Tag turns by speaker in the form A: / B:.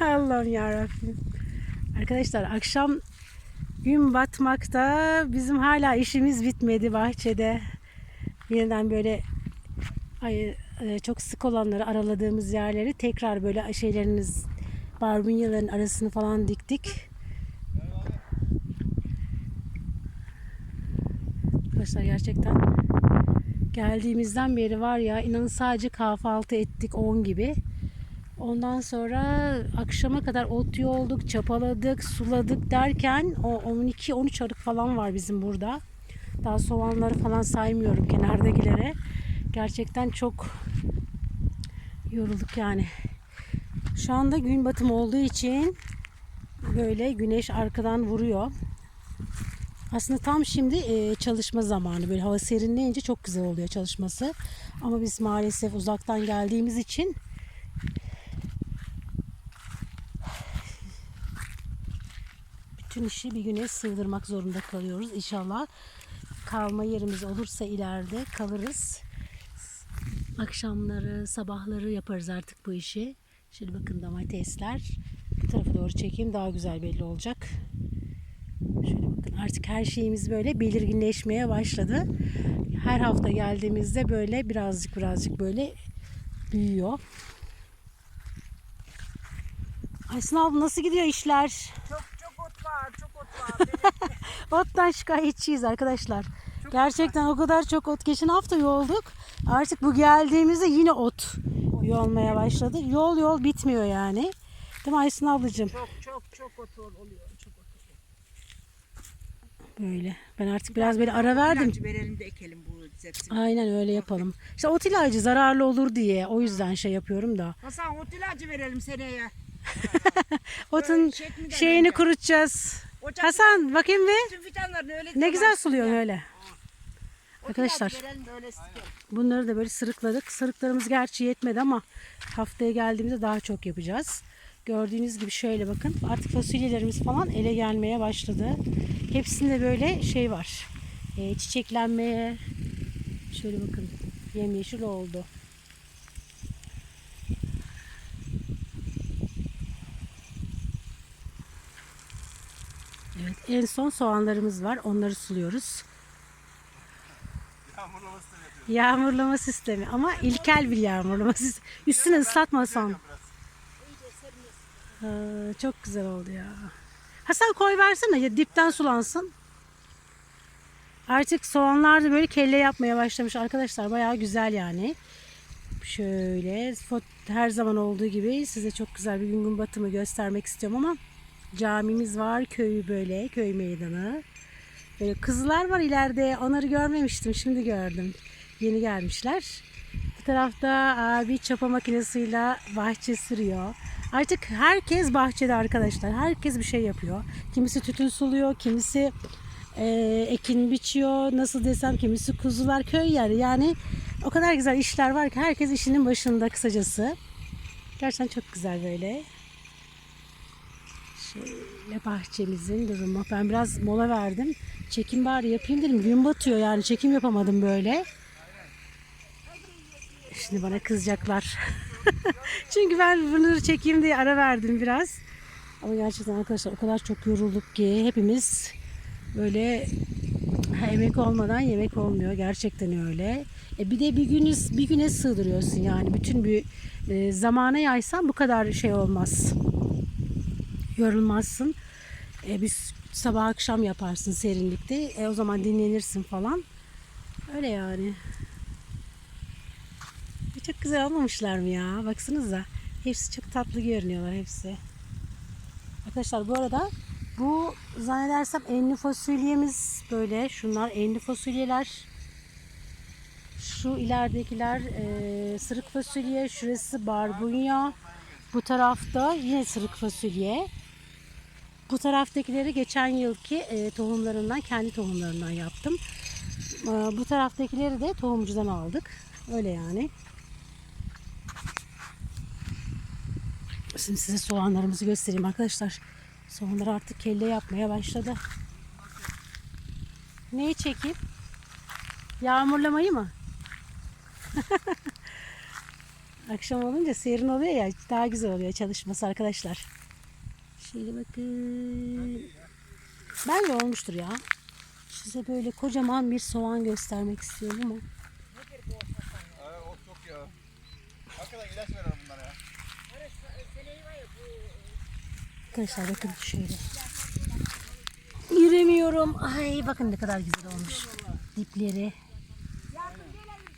A: Allah'ım yarabbim. Arkadaşlar akşam gün batmakta bizim hala işimiz bitmedi bahçede. Yeniden böyle ay, e, çok sık olanları araladığımız yerleri tekrar böyle şeyleriniz barbunyaların arasını falan diktik. Arkadaşlar gerçekten geldiğimizden beri var ya inanın sadece kahvaltı ettik 10 gibi. Ondan sonra akşama kadar ot yolduk, çapaladık, suladık derken o 12-13 arık falan var bizim burada. Daha soğanları falan saymıyorum kenardakilere. Gerçekten çok yorulduk yani. Şu anda gün batımı olduğu için böyle güneş arkadan vuruyor. Aslında tam şimdi e, çalışma zamanı. Böyle hava serinleyince çok güzel oluyor çalışması. Ama biz maalesef uzaktan geldiğimiz için bütün işi bir güne sığdırmak zorunda kalıyoruz. İnşallah kalma yerimiz olursa ileride kalırız. Akşamları, sabahları yaparız artık bu işi. Şimdi bakın domatesler. Bu tarafa doğru çekeyim daha güzel belli olacak. Şöyle bakın artık her şeyimiz böyle belirginleşmeye başladı. Her hafta geldiğimizde böyle birazcık birazcık böyle büyüyor. Aysun abla nasıl gidiyor işler?
B: Çok var, çok ot var. Benim
A: Ottan şikayetçiyiz arkadaşlar. Gerçekten o kadar çok ot. Geçen hafta yolduk. Artık bu geldiğimizde yine ot yolmaya başladı. Yol yol bitmiyor yani. Değil mi Aysun ablacığım?
B: çok çok çok ot oluyor. Çok ot oluyor.
A: Böyle. Ben artık biraz böyle ara verdim.
B: İlacı verelim de ekelim bu zepsini.
A: Aynen öyle yapalım. İşte ot ilacı zararlı olur diye o yüzden şey yapıyorum da.
B: Hasan ot ilacı verelim seneye.
A: Otun
B: çekmeden
A: şeyini
B: önce.
A: kurutacağız.
B: Ocak
A: Hasan bakayım bir.
B: Tüm fidanlarını öyle
A: Ne güzel suluyorsun öyle. Arkadaşlar. Bunları da böyle sırıkladık. Sırıklarımız gerçi yetmedi ama haftaya geldiğimizde daha çok yapacağız. Gördüğünüz gibi şöyle bakın. Artık fasulyelerimiz falan ele gelmeye başladı. Hepsinde böyle şey var. E, çiçeklenmeye şöyle bakın yemyeşil oldu. Evet, en son soğanlarımız var. Onları suluyoruz. Yağmurlama sistemi ama ilkel bir yağmurlama sistemi. Üstüne ıslatmasan. Ee, çok güzel oldu ya. Hasan koy versene ya dipten sulansın. Artık soğanlar da böyle kelle yapmaya başlamış arkadaşlar. Bayağı güzel yani. Şöyle her zaman olduğu gibi size çok güzel bir gün gün batımı göstermek istiyorum ama camimiz var. Köyü böyle köy meydanı. Böyle kızlar var ileride. Onları görmemiştim. Şimdi gördüm. Yeni gelmişler. Bu tarafta abi çapa makinesiyle bahçe sürüyor. Artık herkes bahçede arkadaşlar. Herkes bir şey yapıyor. Kimisi tütün suluyor, kimisi e, ekin biçiyor. Nasıl desem kimisi kuzular köy yeri. Yani o kadar güzel işler var ki herkes işinin başında kısacası. Gerçekten çok güzel böyle. Şöyle bahçemizin durumu. Ben biraz mola verdim. Çekim bari yapayım dedim. Gün batıyor yani çekim yapamadım böyle. Şimdi bana kızacaklar. Çünkü ben bunları çekeyim diye ara verdim biraz. Ama gerçekten arkadaşlar o kadar çok yorulduk ki hepimiz böyle emek olmadan yemek olmuyor. Gerçekten öyle. E bir de bir günüz bir güne sığdırıyorsun yani. Bütün bir e, zamana yaysan bu kadar şey olmaz. Yorulmazsın. E, biz sabah akşam yaparsın serinlikte. E, o zaman dinlenirsin falan. Öyle yani. E, Çok güzel olmamışlar mı ya? Baksanıza. Hepsi çok tatlı görünüyorlar hepsi. Arkadaşlar bu arada bu zannedersem enli fasulyemiz böyle. Şunlar enli fasulyeler. Şu ileridekiler e, sırık fasulye. Şurası barbunya. Bu tarafta yine sırık fasulye. Bu taraftakileri geçen yılki e, tohumlarından, kendi tohumlarından yaptım. E, bu taraftakileri de tohumcudan aldık. Öyle yani. Şimdi size soğanlarımızı göstereyim arkadaşlar. Soğanlar artık kelle yapmaya başladı. Neyi çekeyim? Yağmurlamayı mı? Akşam olunca serin oluyor ya daha güzel oluyor çalışması arkadaşlar. Şöyle bakın. Bence olmuştur ya. Size böyle kocaman bir soğan göstermek istiyorum ama.
C: Ay, ot çok ya. Hakikaten ilaç verelim bunlara ya.
A: Arkadaşlar bakın şöyle. Yüremiyorum. Ay bakın ne kadar güzel olmuş. Dipleri.